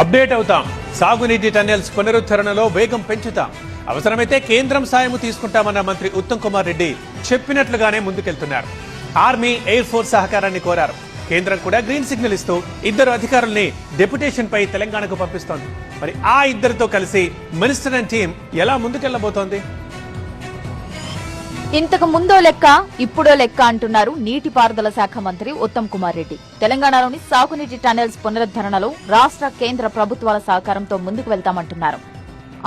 Update అవుతాం. సాగునీటి tunnels పునరుద్ధరణలో వేగం పెంచుతాం. అవసరమైతే కేంద్రం సాయము తీసుకుంటామన్న మంత్రి ఉత్తమ్ కుమార్ రెడ్డి చెప్పినట్లుగానే ముందుకెళ్తున్నారు. ఆర్మీ ఎయిర్ ఫోర్స్ సహకారాన్ని కోరారు. కేంద్రం కూడా గ్రీన్ సిగ్నల్ ఇస్తూ ఇద్దరు అధికారుల్ని డెప్యుటేషన్ పై తెలంగాణకు పంపిస్తోంది. మరి ఆ ఇద్దరితో కలిసి మినిస్టర్ అండ్ టీం ఎలా ముందుకెళ్ళబోతోంది ఇంతకు ముందో లెక్క ఇప్పుడో లెక్క అంటున్నారు నీటిపారుదల శాఖ మంత్రి ఉత్తమ్ కుమార్ రెడ్డి. తెలంగాణలోని సాగునీటి టనెల్స్ పునరుద్ధరణలో రాష్ట్ర కేంద్ర ప్రభుత్వాల సహకారంతో ముందుకు వెళ్తామంటున్నారు.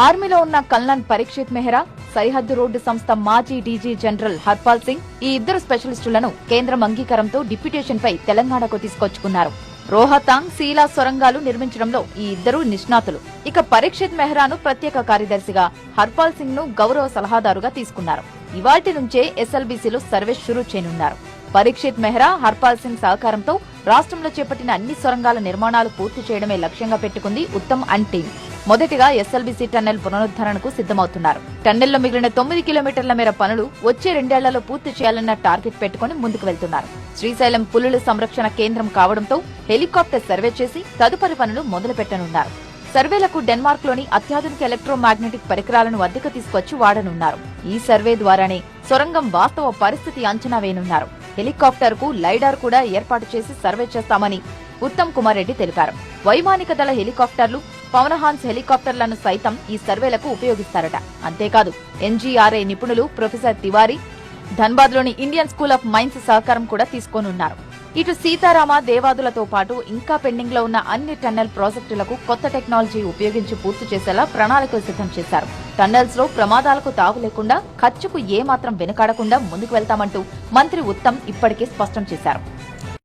ఆర్మీలో ఉన్న కల్నన్ పరీక్షిత్ మెహ్రా సరిహద్దు రోడ్డు సంస్థ మాజీ డీజీ జనరల్ హర్పాల్ సింగ్ ఈ ఇద్దరు స్పెషలిస్టులను కేంద్రం అంగీకారంతో డిప్యుటేషన్పై తెలంగాణకు తీసుకొచ్చుకున్నారు. రోహతాంగ్ శీలా సొరంగాలు నిర్మించడంలో ఈ ఇద్దరు నిష్ణాతులు. ఇక పరీక్షిత్ మెహ్రాను ప్రత్యేక కార్యదర్శిగా హర్పాల్ సింగ్ను గౌరవ సలహాదారుగా తీసుకున్నారు. ఇవాటి నుంచే ఎస్ఎల్బీసీలో సర్వే షురూ చేయనున్నారు. పరీక్షిత్ మెహ్రా హర్పాల్ సింగ్ సహకారంతో రాష్ట్రంలో చేపట్టిన అన్ని సొరంగాల నిర్మాణాలు పూర్తి చేయడమే లక్ష్యంగా పెట్టుకుంది ఉత్తమ్ అండ్ టీం. మొదటిగా ఎస్ఎల్బీసీ టన్నెల్ పునరుద్ధరణకు సిద్దమవుతున్నారు టన్నెల్లో మిగిలిన తొమ్మిది కిలోమీటర్ల మేర పనులు వచ్చే రెండేళ్ళలో పూర్తి చేయాలన్న టార్గెట్ పెట్టుకుని ముందుకు వెళ్తున్నారు. శ్రీశైలం పులుల సంరక్షణ కేంద్రం కావడంతో హెలికాప్టర్ సర్వే చేసి తదుపరి పనులు మొదలుపెట్టనున్నారు. సర్వేలకు డెన్మార్క్లోని అత్యాధునిక ఎలక్ట్రోమాగ్నెటిక్ పరికరాలను అద్దెకు తీసుకొచ్చి వాడనున్నారు. ఈ సర్వే ద్వారానే సొరంగం వాస్తవ పరిస్థితి అంచనా వేయనున్నారు. హెలికాప్టర్కు లైడార్ కూడా ఏర్పాటు చేసి సర్వే చేస్తామని ఉత్తమ్ కుమార్ రెడ్డి తెలిపారు. వైమానిక దళ హెలికాప్టర్లు పవనహాన్స్ హెలికాప్టర్లను సైతం ఈ సర్వేలకు ఉపయోగిస్తారట. అంతేకాదు ఎన్జీఆర్ఐ నిపుణులు ప్రొఫెసర్ తివారీ ధన్బాద్లోని ఇండియన్ స్కూల్ ఆఫ్ మైన్స్ సహకారం కూడా తీసుకోనున్నారు. ఇటు సీతారామ దేవాదులతో పాటు ఇంకా పెండింగ్లో ఉన్న అన్ని టన్నెల్ ప్రాజెక్టులకు కొత్త టెక్నాలజీ ఉపయోగించి పూర్తి చేసేలా ప్రణాళికలు సిద్ధం చేశారు. టన్నెల్స్లో ప్రమాదాలకు తావు లేకుండా ఖర్చుకు ఏమాత్రం వెనుకాడకుండా ముందుకు వెళ్తామంటూ మంత్రి ఉత్తమ్ ఇప్పటికే స్పష్టం చేశారు.